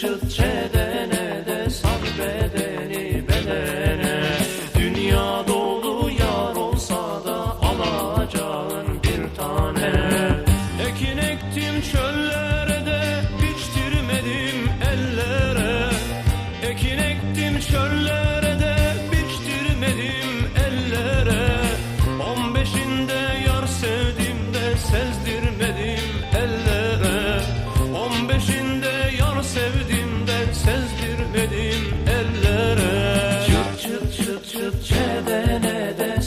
çıt çedene de sar bedeni bedene. Dünya dolu yar olsa da alacağın bir tane. Ekin ektim çöllerde biçtirmedim eller de ne de